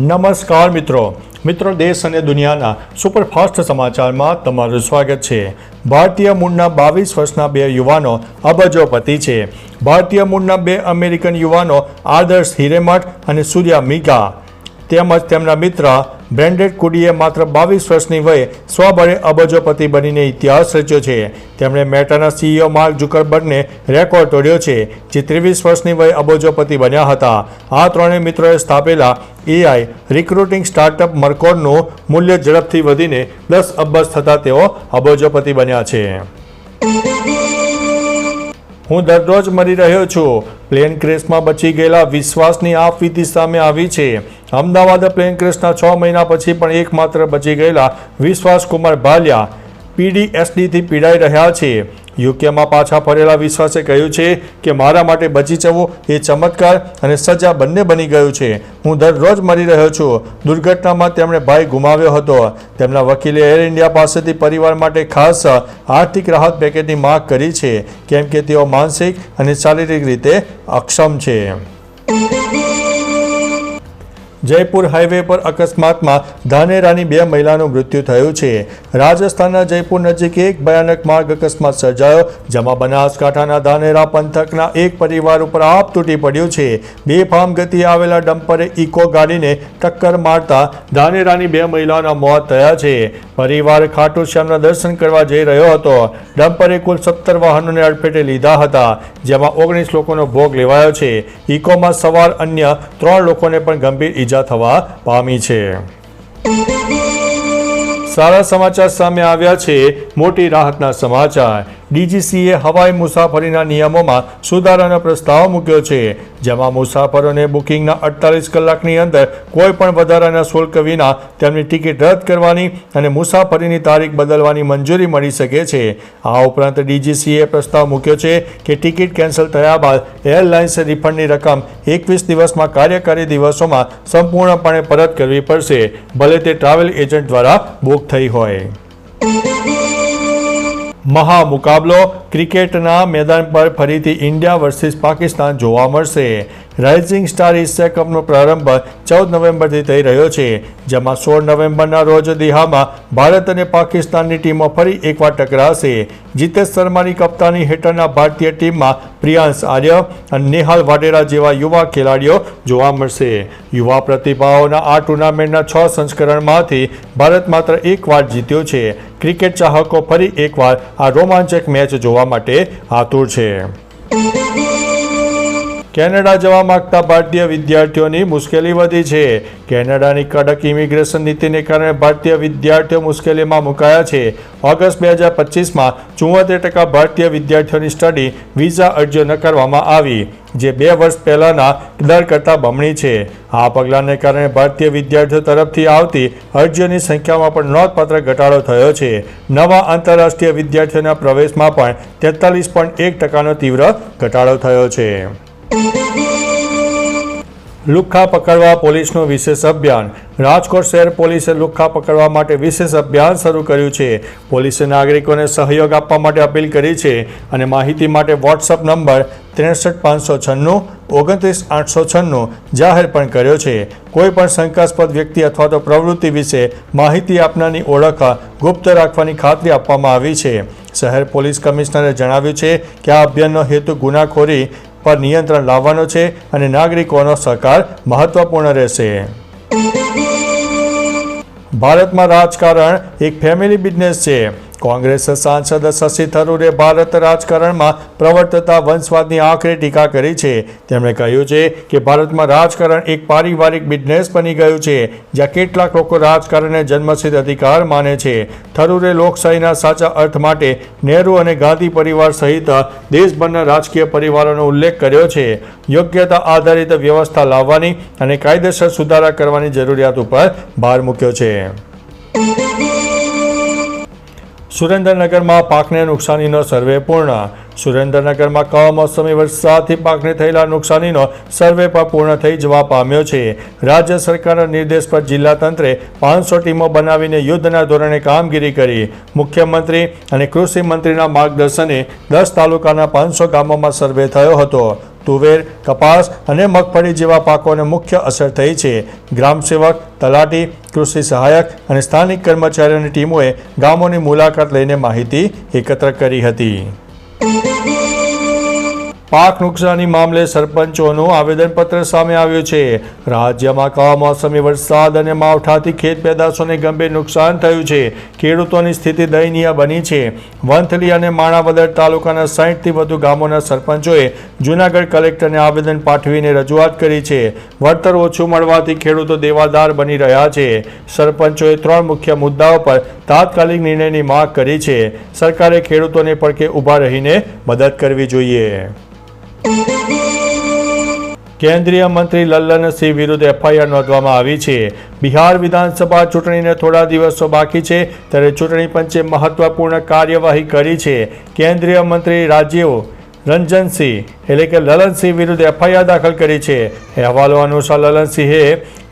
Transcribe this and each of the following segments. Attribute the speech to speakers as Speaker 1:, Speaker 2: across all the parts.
Speaker 1: નમસ્કાર મિત્રો. મિત્રો દેશ અને દુનિયાના સુપરફાસ્ટ સમાચારમાં તમારું સ્વાગત છે. ભારતીય મૂળના બાવીસ વર્ષના બે યુવાનો અબજોપતિ છે. ભારતીય મૂળના બે અમેરિકન યુવાનો આદર્શ હિરેમઠ અને સૂર્યા મીગા તેમજ તેમના મિત્ર બ્રેન્ડેડ કુડીએ માત્ર બાવીસ વર્ષની વયે સ્વબળે અબજોપતિ બનીને ઇતિહાસ રચ્યો છે. તેમણે મેટાના સીઈઓ માર્ક ઝુકરબર્ગને રેકોર્ડ તોડ્યો છે, જે ત્રેવીસ વર્ષની વયે અબજોપતિ બન્યા હતા. આ ત્રણેય મિત્રોએ સ્થાપેલા એઆઈ રિક્રુટિંગ સ્ટાર્ટઅપ મર્કોડનું મૂલ્ય ઝડપથી વધીને દસ અબજ થતાં તેઓ અબજોપતિ બન્યા છે. હું દરરોજ મરી રહ્યો છું. પ્લેન ક્રેશમાં બચી ગયેલા વિશ્વાસની આપવીતી સામે આવી છે. અમદાવાદ પ્લેન ક્રેશના છ મહિના પછી પણ એકમાત્ર બચી ગયેલા વિશ્વાસ કુમાર ભાલિયા પીડીએસડીથી પીડાઈ રહ્યા છે. યુકેમાં પાછા ફરેલા વિશ્વાસે કહ્યું છે કે મારા માટે બચી જવું એ ચમત્કાર અને સજા બંને બની ગયું છે. હું દરરોજ મરી રહ્યો છું. દુર્ઘટનામાં તેમણે ભાઈ ગુમાવ્યો હતો. તેમના વકીલે એર ઇન્ડિયા પાસેથી પરિવાર માટે ખાસ આર્થિક રાહત પેકેજની માંગ કરી છે, કેમ કે તેઓ માનસિક અને શારીરિક રીતે અક્ષમ છે. જયપુર હાઈવે પર અકસ્માતમાં ધાનેરાની બે મહિલાનું મૃત્યુ થયું છે. રાજસ્થાનના જયપુર નજીક એક ભયાનક માર્ગ અકસ્માત સર્જાયો, જેમાં બનાસકાંઠાના ધાનેરા પંથકના એક પરિવાર ઉપર આપ તૂટી પડ્યું છે. બેફામ ગતિએ આવેલા ડમ્પરે ઇકો ગાડીને ટક્કર મારતા ધાનેરાની બે મહિલાઓના મોત થયા છે. પરિવાર ખાટુ શ્યામના દર્શન કરવા જઈ રહ્યો હતો. ડમ્પરે કુલ સત્તર વાહનોને અડફેટે લીધા હતા, જેમાં ઓગણીસ લોકોનો ભોગ લેવાયો છે. ઇકોમાં સવાર અન્ય ત્રણ લોકોને પણ ગંભીર ઈજા થવા પામી છે. સારા સમાચાર સામે આવ્યા છે મોટી રાહતના સમાચાર. ડીજીસીએ હવાઈ મુસાફરીના નિયમોમાં સુધારાનો પ્રસ્તાવ મૂક્યો છે. જેમાં મુસાફરોને બુકિંગના અડતાલીસ કલાકની અંદર કોઈ પણ વધારાના શુલ્ક વિના તેમની ટિકિટ રદ કરવાની અને મુસાફરીની તારીખ બદલવાની મંજૂરી મળી શકે છે. આ ઉપરાંત ડીજીસીએ પ્રસ્તાવ મૂક્યો છે કે ટિકિટ કેન્સલ થયા બાદ એરલાઇન્સે રિફંડની રકમ એકવીસ દિવસમાં કાર્યકારી દિવસોમાં સંપૂર્ણપણે પરત કરવી પડશે, ભલે તે ટ્રાવેલ એજન્ટ દ્વારા બુક થઈ હોય. મહા મુકાબલો ક્રિકેટના મેદાન પર ફરીથી ઇન્ડિયા વર્સિસ પાકિસ્તાન જોવા મળશે. રાઇઝિંગ સ્ટાર એશિયા કપનો પ્રારંભ ચૌદ નવેમ્બરથી થઈ રહ્યો છે, જેમાં સોળ નવેમ્બરના રોજ દિહામાં ભારત અને પાકિસ્તાનની ટીમો ફરી એકવાર ટકરાશે. જીતેશ શર્માની કપ્તાની હેઠળના ભારતીય ટીમમાં પ્રિયાંશ આર્ય અને નેહાલ વાડેરા જેવા યુવા ખેલાડીઓ જોવા મળશે. યુવા પ્રતિભાઓના આ ટુર્નામેન્ટના છ સંસ્કરણમાંથી ભારત માત્ર એક વાર જીત્યો છે. ક્રિકેટ ચાહકો ફરી એકવાર આ રોમાંચક મેચ જોવા માટે આતુર છે. કેનેડા જવા માંગતા ભારતીય વિદ્યાર્થીઓની મુશ્કેલી વધી છે. કેનેડાની કડક ઇમિગ્રેશન નીતિને કારણે ભારતીય વિદ્યાર્થીઓ મુશ્કેલીમાં મુકાયા છે. ઓગસ્ટ બે હજાર પચીસમાં ચુંવોતેર ટકા ભારતીય વિદ્યાર્થીઓની સ્ટડી વિઝા અરજીઓ નકારવામાં આવી, જે બે વર્ષ પહેલાંના દર કરતાં બમણી છે. આ પગલાંને કારણે ભારતીય વિદ્યાર્થીઓ તરફથી આવતી અરજીઓની સંખ્યામાં પણ નોંધપાત્ર ઘટાડો થયો છે. નવા આંતરરાષ્ટ્રીય વિદ્યાર્થીઓના પ્રવેશમાં પણ તેતાલીસ પોઈન્ટ એક ટકાનો તીવ્ર ઘટાડો થયો છે. લુખ્ખા પકડવા પોલીસનું વિશેષ અભિયાન. રાજકોટ શહેર પોલીસે લુખ્ખા પકડવા માટે વિશેષ અભિયાન શરૂ કર્યું છે. પોલીસે નાગરિકોને સહયોગ આપવા માટે અપીલ કરી છે અને માહિતી માટે વોટ્સઅપ નંબર ત્રેસઠ પાંચસો છન્નું, ઓગણત્રીસ આઠસો છન્નું જાહેર પણ કર્યો છે. કોઈ પણ શંકાસ્પદ વ્યક્તિ અથવા તો પ્રવૃત્તિ વિશે માહિતી આપનારની ઓળખ ગુપ્ત રાખવાની ખાતરી આપવામાં આવી છે. શહેર પોલીસ કમિશનરે જણાવ્યું છે કે આ અભિયાનનો હેતુ ગુનાખોરી પર નિયંત્રણ લાવવાનો છે અને નાગરિકોનો સહકાર મહત્વપૂર્ણ રહેશે. ભારતમાં રાજકારણ એક ફેમિલી બિઝનેસ છે. કોંગ્રેસ સાંસદ શશી થરૂરે ભારત રાજકારણમાં પ્રવર્તતા વંશવાદની આખરે ટીકા કરી છે. તેમણે કહ્યું છે કે ભારતમાં રાજકારણ એક પારિવારિક બિઝનેસ બની ગયું છે, જ્યાં કેટલાક લોકો રાજકારણને જન્મસિદ્ધ અધિકાર માને છે. થરૂરે લોકશાહીના સાચા અર્થ માટે નહેરુ અને ગાંધી પરિવાર સહિત દેશભરના રાજકીય પરિવારોનો ઉલ્લેખ કર્યો છે. યોગ્યતા આધારિત વ્યવસ્થા લાવવાની અને કાયદેસર સુધારા કરવાની જરૂરિયાત ઉપર ભાર મૂક્યો છે. સુરેન્દ્રનગરમાં પાકને નુકસાનીનો સર્વે પૂર્ણ. સુરેન્દ્રનગરમાં કમોસમી વરસાદથી પાકને થયેલા નુકસાનીનો સર્વે પણ પૂર્ણ થઈ જવા પામ્યો છે. રાજ્ય સરકારના નિર્દેશ પર જિલ્લા તંત્રે પાંચસો ટીમો બનાવીને યુદ્ધના ધોરણે કામગીરી કરી. મુખ્યમંત્રી અને કૃષિ મંત્રીના માર્ગદર્શને દસ તાલુકાના પાંચસો ગામોમાં સર્વે થયો હતો. તુવેર, કપાસ અને મગફળી જેવા પાકોને મુખ્ય અસર થઈ છે. ગ્રામસેવક તલાટી, કૃષિ સહાયક અને સ્થાનિક કર્મચારીઓની ટીમોએ ગામોની મુલાકાત લઈને માહિતી એકત્ર કરી હતી. પાક નુકસાની મામલે સરપંચોનું આવેદનપત્ર સામે આવ્યું છે. રાજ્યમાં કમોસમી વરસાદ અને માવઠાથી ખેત પેદાશોને ગંભીર નુકસાન થયું છે. ખેડૂતોની સ્થિતિ દયનીય બની છે. વંથલી અને માણાવદર તાલુકાના સાહીઠથી વધુ ગામોના સરપંચોએ જૂનાગઢ કલેક્ટરને આવેદન પાઠવીને રજૂઆત કરી છે. વળતર ઓછું મળવાથી ખેડૂતો દેવાદાર બની રહ્યા છે. સરપંચોએ ત્રણ મુખ્ય મુદ્દાઓ પર તાત્કાલિક નિર્ણયની માંગ કરી છે. સરકારે ખેડૂતોને પડકે ઊભા રહીને મદદ કરવી જોઈએ. કેન્દ્રીય મંત્રી લલ્લનસિંહ વિરુદ્ધ એફઆઈઆર નોંધવામાં આવી છે. બિહાર વિધાનસભા ચૂંટણીને થોડા દિવસો બાકી છે, ત્યારે ચૂંટણી પંચે મહત્વપૂર્ણ કાર્યવાહી કરી છે. કેન્દ્રીય મંત્રી રાજીવ રંજનસિંહ. એટલે કે લલનસિંહ વિરુદ્ધ એફઆઈઆર દાખલ કરી છે. અહેવાલો અનુસાર લલનસિંહે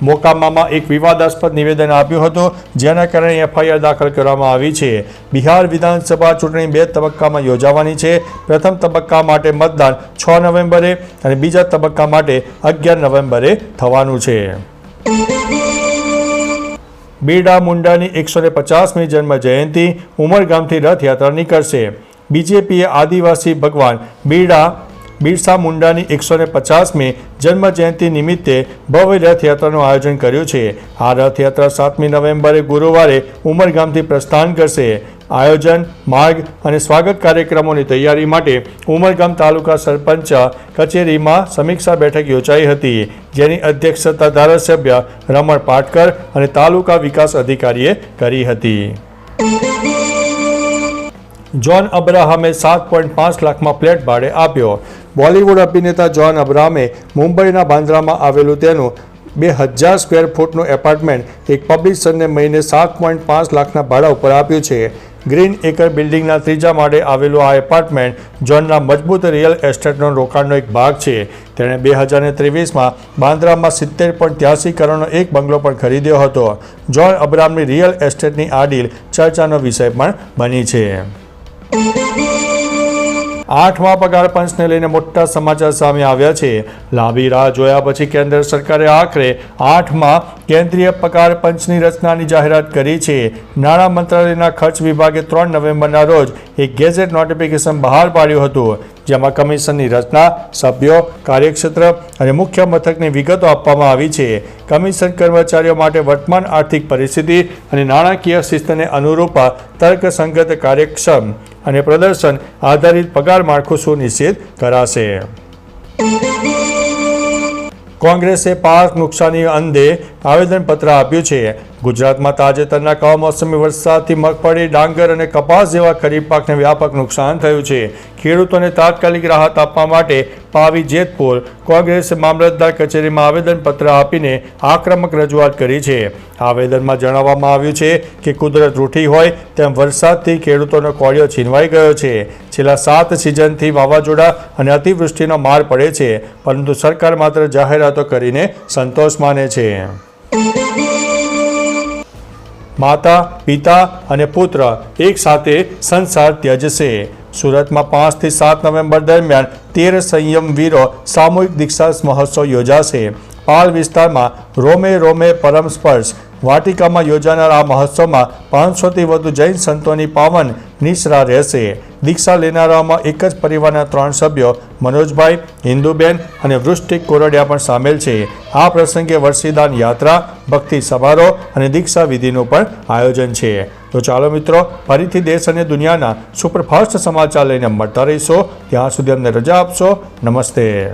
Speaker 1: મોકામામાં એક વિવાદાસ્પદ નિવેદન આપ્યું હતું, જેના કારણે એફઆઈઆર દાખલ કરવામાં આવી છે. બિહાર વિધાનસભા ચૂંટણી બે તબક્કામાં યોજાવાની છે. પ્રથમ તબક્કા માટે મતદાન છ નવેમ્બરે અને બીજા તબક્કા માટે અગિયાર નવેમ્બરે થવાનું છે. બિરડા મુંડાની એકસો ને પચાસમી જન્મ જયંતિ ઉમરગામથી રથયાત્રા નીકળશે. બીજેપીએ આદિવાસી ભગવાન બિરડા બિરસા મુંડાની એકસો ને પચાસમી જન્મ જયંતિ નિમિત્તે ભવ્ય રથયાત્રાનું આયોજન કર્યું છે. આ રથયાત્રા સાતમી નવેમ્બરે ગુરુવારે ઉમરગામથી પ્રસ્થાન કરશે. આયોજન, માર્ગ અને સ્વાગત કાર્યક્રમોની તૈયારી માટે ઉમરગામ તાલુકા સરપંચ કચેરીમાં સમીક્ષા બેઠક યોજાઈ હતી, જેની અધ્યક્ષતા ધારાસભ્ય રમણ પાટકર અને તાલુકા વિકાસ અધિકારીએ કરી હતી. જ્હોન અબ્રાહમે સાત પોઈન્ટ પાંચ લાખમાં ફ્લેટ ભાડે આપ્યો. બોલિવૂડ અભિનેતા જ્હોન અબ્રાહમે મુંબઈના બાંદ્રામાં આવેલું તેનું બે હજાર સ્ક્વેર ફૂટનું એપાર્ટમેન્ટ એક પબ્લિશરને મહિને સાત પોઈન્ટ પાંચ લાખના ભાડા ઉપર આપ્યું છે. ગ્રીન એકર બિલ્ડિંગના ત્રીજા માળે આવેલું આ એપાર્ટમેન્ટ જ્હોનના મજબૂત રિયલ એસ્ટેટનો રોકાણનો એક ભાગ છે. તેણે બે હજાર ત્રેવીસમાં બાંદ્રામાં સિત્તેર પોઈન્ટ ત્યાસી કરોડનો એક બંગલો પણ ખરીદ્યો હતો. જ્હોન અબ્રામની રિયલ એસ્ટેટની આ ડીલ ચર્ચાનો વિષય પણ બની છે. આઠમા પગાર પંચને લઈને મોટા સમાચાર સામે આવ્યા છે. લાંબી રાહ જોયા પછી કેન્દ્ર સરકારે આખરે આઠમા કેન્દ્રીય પગાર પંચની રચનાની જાહેરાત કરી છે. નાણાં મંત્રાલયના ખર્ચ વિભાગે ત્રણ નવેમ્બરના રોજ એક ગેઝેટ નોટિફિકેશન બહાર પાડ્યું હતું. જેમાં કમિશનની રચના, સભ્યો, કાર્યક્ષેત્ર અને મુખ્ય મથકની વિગતો આપવામાં આવી છે. કમિશન કર્મચારીઓ માટે વર્તમાન આર્થિક પરિસ્થિતિ અને નાણાકીય શિસ્તને અનુરૂપ તર્કસંગત કાર્યક્ષમ અને પ્રદર્શન આધારિત પગાર માળખું સુનિશ્ચિત કરાશે. કોંગ્રેસે પાક નુકસાની અંગે આવેદનપત્ર આપ્યું છે. ગુજરાતમાં તાજેતરના કમોસમી વરસાદથી મગફળી, ડાંગર અને કપાસ જેવા ખરીફ પાકને વ્યાપક નુકસાન થયું છે. ખેડૂતોને તાત્કાલિક રાહત આપવા માટે પાવી જેતપુર કોંગ્રેસે મામલતદાર કચેરીમાં આવેદનપત્ર આપીને આક્રમક રજૂઆત કરી છે. આવેદનમાં જણાવવામાં આવ્યું છે કે કુદરત રૂઠી હોય તેમ વરસાદથી ખેડૂતોનો કોળિયો છીનવાઈ ગયો છે. છેલ્લા સાત સિઝનથી વાવાઝોડા અને અતિવૃષ્ટિનો માર પડે છે, પરંતુ સરકાર માત્ર જાહેરાતો કરીને સંતોષ માને છે. માતા, પિતા અને પુત્ર એક સાથે સંસાર ત્યજશે. સુરતમાં પાંચથી સાત નવેમ્બર દરમિયાન તેર સંયમવીરો સામૂહિક દીક્ષા મહોત્સવ યોજાશે. પાલ વિસ્તારમાં રોમે રોમે પરમ સ્પર્શ. વાટિકામાં યોજાનાર આ મહોત્સવમાં પાંચસોથી વધુ જૈન સંતોની પાવન નિશ્રા રહેશે. દીક્ષા લેનારાઓમાં એક જ પરિવારના ત્રણ સભ્યો, મનોજભાઈ, હિન્દુબેન અને વૃષ્ટિક કોરડિયા પણ સામેલ છે. આ પ્રસંગે વર્ષીદાન યાત્રા, ભક્તિ સમારોહ અને દીક્ષા વિધિનું પણ આયોજન છે. તો ચાલો મિત્રો, ફરીથી દેશ અને દુનિયાના સુપરફાસ્ટ સમાચાર લઈને મળતા રહીશો. ત્યાં સુધી અમને રજા આપશો. નમસ્તે.